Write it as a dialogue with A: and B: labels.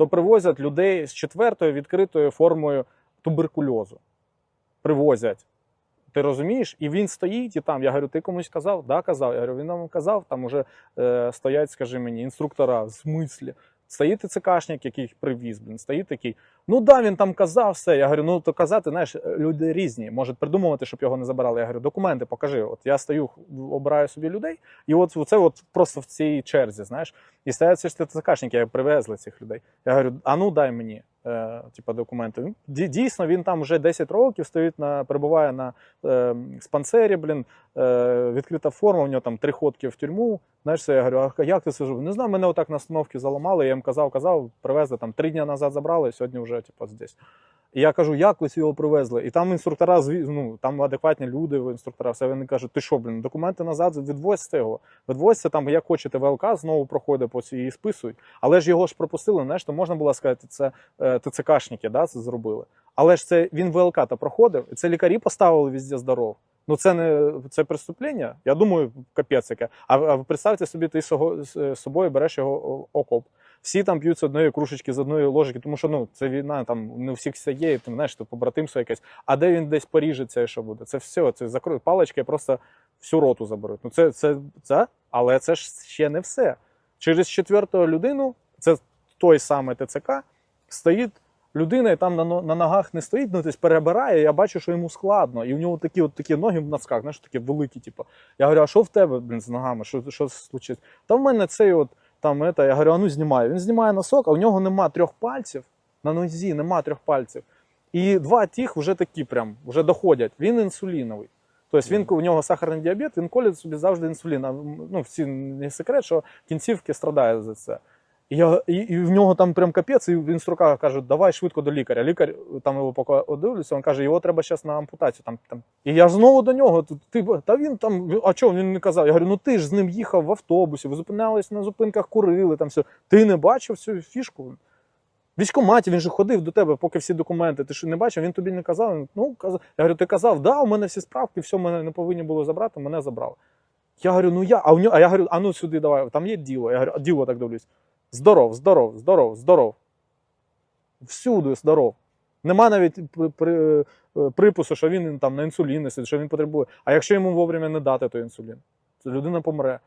A: то привозять людей з четвертою відкритою формою туберкульозу. Привозять. Ти розумієш? І він стоїть, і там. Я говорю, ти комусь казав? Да, казав. Я говорю, він нам казав, там уже е, стоять, скажи мені, інструктора, в смислі. Стоїть ТЦКшник, який привіз, блін, стоїть такий. Ну да, він там казав все. Я говорю, ну то казати, знаєш, люди різні, можуть придумувати, щоб його не забирали. Я говорю, документи покажи. От я стою, обираю собі людей, і от це от просто в цій черзі, знаєш. І стоять ці ж ТЦКшники, я привезли цих людей. Я говорю, а ну дай мені. Е, типу, документи. Дійсно, він там вже 10 років стоїть на перебуває на е, спансері, блін, е, відкрита форма, у нього там три ходки в тюрму. Знаєш, я говорю, а як ти сижу? Не знаю, мене отак на остановці заламали, я їм казав, казав, привезли там три дні назад забрали, сьогодні вже типу, здесь. І я кажу, як ви його привезли? І там інструктора, ну, там адекватні люди, інструктора, все вони кажуть, ти що, блін, документи назад, відвозьте його. Відвозьте там, як хочете, ВЛК, знову проходить по і списують. Але ж його ж пропустили, знаєш, то можна було сказати, це е, ТЦКшники, да, це зробили. Але ж це він ВЛК та проходив, і це лікарі поставили везде здоров. Ну це не це преступлення. Я думаю, капець яке. А, а представте собі, ти з з собою береш його окоп. Всі там п'ють з одної кружечки, з одної ложки, тому що ну це війна, там не у всіх все є, і там знаєш, то побратимство якесь. А де він десь поріжеться і що буде? Це все, це закроють палички, просто всю роту заберуть. Ну це, це, це, але це ж ще не все. Через четверту людину, це той самий ТЦК, стоїть людина, і там на, на ногах не стоїть, ну тобто перебирає. Я бачу, що йому складно. І в нього такі от такі ноги в носках, знаєш, такі великі. Типу. Я говорю, а що в тебе блін, з ногами? Що, що случилось? Та в мене цей от там это, я говорю, а ну знімай. Він знімає носок, а у нього нема трьох пальців. На нозі нема трьох пальців. І два тих вже такі прям вже доходять. Він інсуліновий. Тобто він у нього сахарний діабет, він колить собі завжди інсулін. А, ну, всі не секрет, що кінцівки страдають за це. І, я, і, і в нього там прям капець, і він з рука каже, давай швидко до лікаря. Лікар там його поки дивлюся, він каже, його треба зараз на ампутацію. Там, там. І я ж знову до нього. Ти, та він там, а чого він не казав? Я говорю, ну ти ж з ним їхав в автобусі, ви зупинялись на зупинках, курили там все. Ти не бачив цю фішку? В військкоматі він же ходив до тебе, поки всі документи. Ти що не бачив? Він тобі не казав. Він, Ну, казав. Я говорю, ти казав, да, у мене всі справки, все мене не повинні було забрати, мене забрали. Я говорю, ну я, а, у нього, а я говорю, а ну сюди давай, там є діло. Я говорю, діло так дивлюсь. Здоров, здоров, здоров, здоров. Всюди здоров. Нема навіть е, припису, що він там на інсулін несить, що він потребує. А якщо йому вовремя не дати той інсулін, то людина помре.